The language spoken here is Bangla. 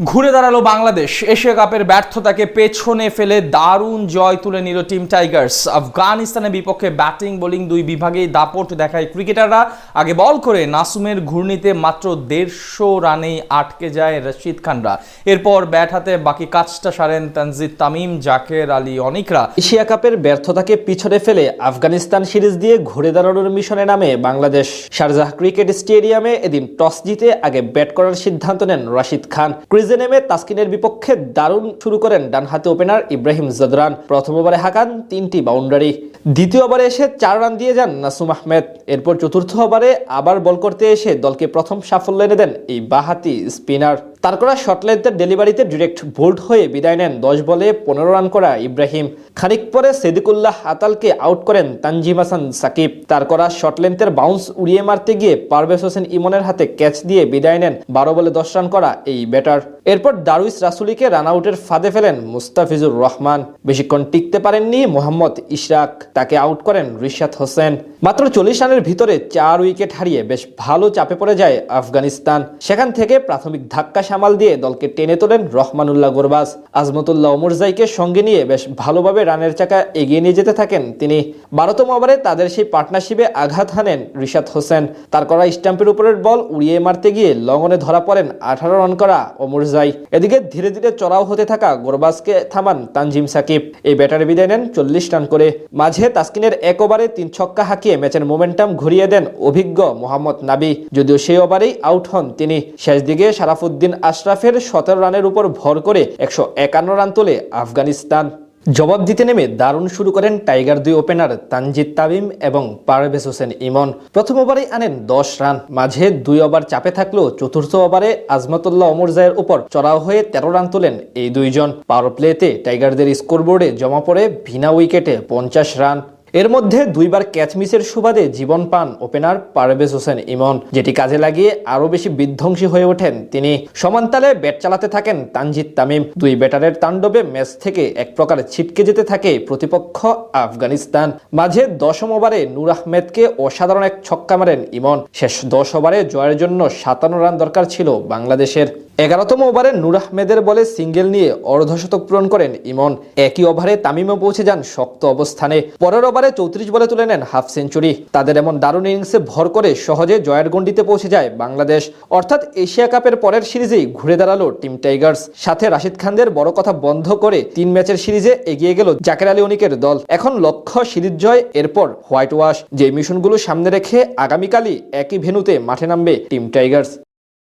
ঘুরে দাঁড়াল বাংলাদেশ। এশিয়া কাপের ব্যর্থতাকে পেছনে ফেলে দারুণ জয় তুলে নিল টিম টাইগার্স। আফগানিস্তানের বিপক্ষে ব্যাটিং, বোলিং দুই বিভাগেই দাপট দেখায় ক্রিকেটাররা। আগে বল করে নাসুমের ঘূর্ণিতে মাত্র দেড়শো রানেই আটকে যায় রশিদ খানরা। এরপর ব্যাট হাতে বাকি কাজটা সারেন তানজিদ তামিম, জাকের আলী অনিকরা। এশিয়া কাপের ব্যর্থতাকে পিছনে ফেলে আফগানিস্তান সিরিজ দিয়ে ঘুরে দাঁড়ানোর মিশনে নামে বাংলাদেশ। শারজাহ ক্রিকেট স্টেডিয়ামে এদিন টস জিতে আগে ব্যাট করার সিদ্ধান্ত নেন রশিদ খান। নেমে তাসকিনের বিপক্ষে দারুণ শুরু করেন ডানহাতি ওপেনার ইব্রাহিম জদরান। প্রথম ওভারে হাঁকান তিনটি বাউন্ডারি। দ্বিতীয় ওভারে এসে চার রান দিয়ে যান নাসুম আহমেদ। এরপর চতুর্থ ওভারে আবার বল করতে এসে দলকে প্রথম সাফল্য এনে দেন এই বাহাতি স্পিনার। তার করা শর্ট লেন্থের ডেলিভারিতে ডিরেক্ট বোল্ড হয়ে বিদায় নেন। দশ বলে পনেরো রান করা ইব্রাহিম। খানিক পরে সেদিকুল্লাহ আতালকে আউট করেন তানজিম হাসান সাকিব। তার করা শর্ট লেন্থের বাউন্স উড়িয়ে মারতে গিয়ে পারভেজ হোসেন ইমনের হাতে ক্যাচ দিয়ে বিদায় নেন। বারো বলে দশ রান করা এই ব্যাটার এরপর দারুইস রাসুলিকে রান আউটের ফাঁদে ফেলেন মুস্তাফিজুর রহমান। বেশিক্ষণ টিকতে পারেননি মোহাম্মদ ইশরাক। তাকে আউট করেন রিশাদ হোসেন। মাত্র চল্লিশ রানের ভিতরে চার উইকেট হারিয়ে বেশ ভালো চাপে পড়ে যায় আফগানিস্তান। সেখান থেকে প্রাথমিক ধাক্কা সামাল দিয়ে দলকে টেনে তোলেন রহমানুল্লাহ গোরবাজ। আজমতুল্লাহ ওমরজাইকে সঙ্গে নিয়ে বেশ ভালোভাবে রানের চাকা এগিয়ে নিয়ে যেতে থাকেন তিনি। বারোতম ওভারে তাদের সেই পার্টনারশিপে আঘাত হানেন রিশাদ হোসেন। তার করা স্টাম্পের উপরের বল উড়িয়ে মারতে গিয়ে লঙ্গনে ধরা পড়েন আঠারো রান করা ওমরজাই এদিকে ধীরে ধীরে চড়াও হতে থাকা গোরবাজকে থামান তানজিম সাকিব। এই ব্যাটারে বিদায় নেন চল্লিশ রান করে। মাঝে তাসকিনের এক ওভারে তিন ছক্কা হাঁকিয়ে ম্যাচের মোমেন্টাম ঘুরিয়ে দেন অভিজ্ঞ মোহাম্মদ নাবি। যদিও সেই ওভারেই আউট হন তিনি। শেষ দিকে সারাফুদ্দিন আশরাফের সতেরো রানের উপর ভর করে একশো একান্ন রান তোলে আফগানিস্তান। জবাব দিতে নেমে দারুণ শুরু করেন টাইগার দুই ওপেনার তানজিদ তাবিম এবং পারভেজ হোসেন ইমন। প্রথম ওভারে আনেন দশ রান। মাঝে দুই ওভার চাপে থাকলেও চতুর্থ ওভারে আজমতুল্লাহ অমরজায়ের উপর চড়াও হয়ে তেরো রান তোলেন এই দুইজন। পাওয়ার প্লেতে টাইগারদের স্কোরবোর্ডে জমা পড়ে ভিনা উইকেটে পঞ্চাশ রান। এর মধ্যে দুইবার ক্যাচ মিসের সুবাদে জীবন পান ওপেনার পারভেজ হোসেন ইমন, যেটি কাজে লাগিয়ে আরও বেশি বিধ্বংসী হয়ে ওঠেন। তিনি সমানতালে ব্যাট চালাতে থাকেন তানজিদ তামিম। দুই ব্যাটারের তাণ্ডবে ম্যাচ থেকে এক প্রকার ছিটকে যেতে থাকে প্রতিপক্ষ আফগানিস্তান। মাঝে দশম ওভারে নূর আহমেদকে অসাধারণ এক ছক্কা মারেন ইমন। শেষ দশ ওভারে জয়ের জন্য সাতান্ন রান দরকার ছিল বাংলাদেশের। এগারোতম ওভারে নূর আহমেদের বলে সিঙ্গেল নিয়ে অর্ধশতক পূরণ করেন ইমন। একই ওভারে তামিমও পৌঁছে যান শক্ত অবস্থানে। পরের ওভারে চৌত্রিশ বলে তুলে নেন হাফ সেঞ্চুরি। তাদের এমন দারুণ ইনিংসে ভর করে সহজে জয়ের গণ্ডিতে পৌঁছে যায় বাংলাদেশ। অর্থাৎ এশিয়া কাপের পরের সিরিজেই ঘুরে দাঁড়াল টিম টাইগার্স। সাথে রাশিদ খানদের বড় কথা বন্ধ করে তিন ম্যাচের সিরিজে এগিয়ে গেল জাকের আলী অনিকের দল। এখন লক্ষ্য সিরিজ জয়, এরপর হোয়াইট ওয়াশ। যে মিশনগুলো সামনে রেখে আগামীকালই একই ভেনুতে মাঠে নামবে টিম টাইগার্স।